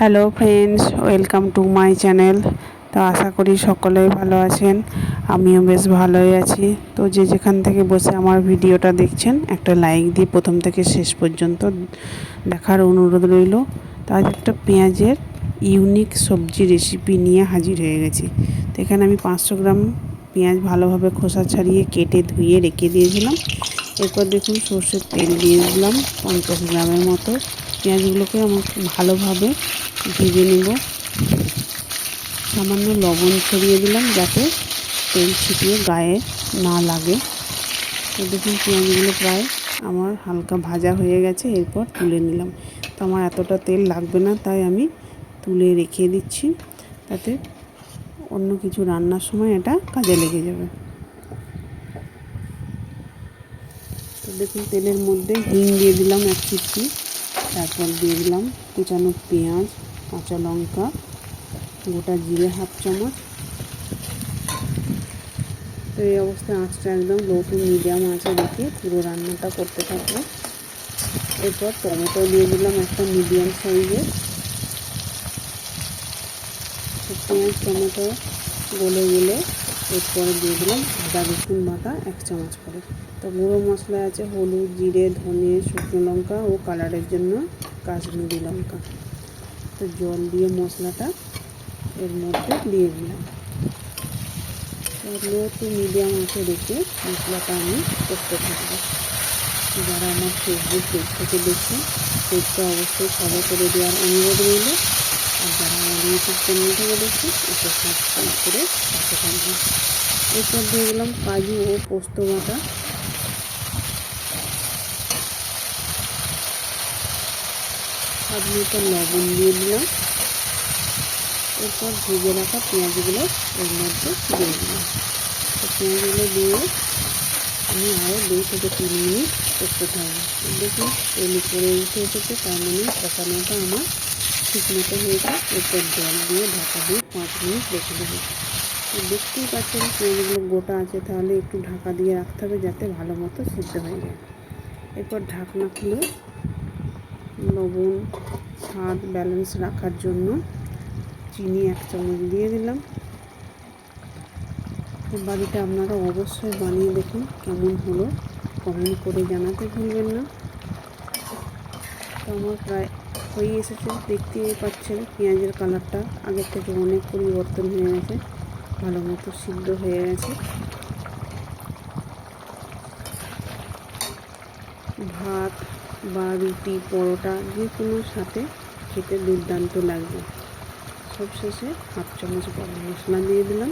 Hello friends welcome to my channel তো আশা করি সকলেই ভালো আছেন। আমিও বেশ ভালোই আছি। তো যে যেখান থেকে বসে আমার ভিডিওটা দেখছেন, একটা লাইক দিয়ে প্রথম থেকে শেষ পর্যন্ত দেখার অনুরোধ রইল। তো আজ একটা পেঁয়াজের ইউনিক সবজি রেসিপি নিয়ে হাজির হয়ে গেছি। তো এখানে আমি পাঁচশো গ্রাম পেঁয়াজ ভালোভাবে খোসা ছাড়িয়ে কেটে ধুয়ে রেখে দিয়েছিলাম। এরপর দেখুন সর্ষের তেল দিয়ে দিলাম পঞ্চাশ গ্রামের মতো। পেঁয়াজগুলোকে আমাকে ভালোভাবে ভেজে নেব। সামান্য লবণ ছড়িয়ে দিলাম যাতে তেল ছিটিয়ে গায়ে না লাগে। দেখুন পেঁয়াজগুলো প্রায় আমার হালকা ভাজা হয়ে গেছে, এরপর তুলে নিলাম। তো আমার এতটা তেল লাগবে না, তাই আমি তুলে রেখে দিচ্ছি। তাতে অন্য কিছু রান্নার সময় এটা কাজে লেগে যাবে। তো দেখুন, তেলের মধ্যে হিং দিয়ে দিলাম এক চিটকি, তারপর দিয়ে দিলাম কুচানো পেঁয়াজ কাঁচা লঙ্কা, গোটা জিরে হাফ চামচ। তো এই অবস্থায় আঁচটা একদম লো টু মিডিয়াম আঁচে রেখে পুরো রান্নাটা করতে থাকব। এরপর টমেটো দিয়ে দিলাম একটা মিডিয়াম সাইজের পেঁয়াজ, টমেটো গলে গেলে এরপরে দিয়ে দিলাম আদা, রসুন বাটা এক চামচ করে। তো গুঁড়ো মশলা আছে হলুদ, জিরে, ধনে, শুকনো লঙ্কা ও কালারের জন্য কাশ্মীরি লঙ্কা। তো জল দিয়ে মশলাটা এর মধ্যে দিয়ে দিলাম। লো টু মিডিয়াম আঁচে রেখে মশলাটা আমি করতে থাকব। যারা আমার ফেসবুক পেজ থেকে দেখছেন, পেজটা অবশ্যই ফলো করে দেওয়ার অনুরোধ রইল। আর যারা আমার ইউটিউব চ্যানেল থেকে দেখছেন এটা সাবস্ক্রাইব করে পাশে থাকবেন। এরপর দিয়ে দিলাম কাজু ও পোস্ত বাটা। স্বাদ মতো লবণ দিয়ে দিলাম। এরপর ভেজে রাখা পেঁয়াজগুলো এর মধ্যে দিয়ে দিলাম। তো পেঁয়াজগুলো দিয়ে আমি আরও দুই থেকে তিন মিনিট করতে থাকব দেখুন, তেল করে উঠে এসেছে, তার মানে কষানোটা আমার ঠিক মতো হয়েছে। এরপর জল দিয়ে ঢাকা দিয়ে পাঁচ মিনিট রেখে দেবো। দেখতেই পাচ্ছেন, পেঁয়াজগুলো গোটা আছে, তাহলে একটু ঢাকা দিয়ে রাখতে হবে যাতে ভালো মতো সিদ্ধ হয়ে যায়। এরপর ঢাকনা খুলে লবণ, স্বাদ ব্যালেন্স রাখার জন্য চিনি এক চামচ দিয়ে দিলাম। তো বাড়িটা আপনারা অবশ্যই বানিয়ে দেখুন, কেমন হলো? কমেন্ট করে জানাতে ভুলবেন না। তো আমার প্রায় হয়ে এসেছে, দেখতেই পাচ্ছেন পেঁয়াজের কালারটা আগের থেকে অনেক পরিবর্তন হয়ে গেছে, ভালো মতো সিদ্ধ হয়ে গেছে। ভাত বা রুটি, পরোটা, যে কোনো সাথে খেতে দুর্দান্ত লাগবে। সব শেষে হাফ চামচ গরম মশলা দিয়ে দিলাম।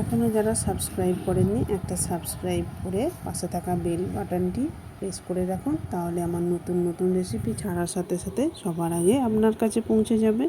এখনও যারা সাবস্ক্রাইব করেননি, একটা সাবস্ক্রাইব করে পাশে থাকা বেল বাটনটি প্রেস করে রাখুন, তাহলে আমার নতুন নতুন রেসিপি ছাড়ার সাথে সাথে সবার আগে আপনার কাছে পৌঁছে যাবে।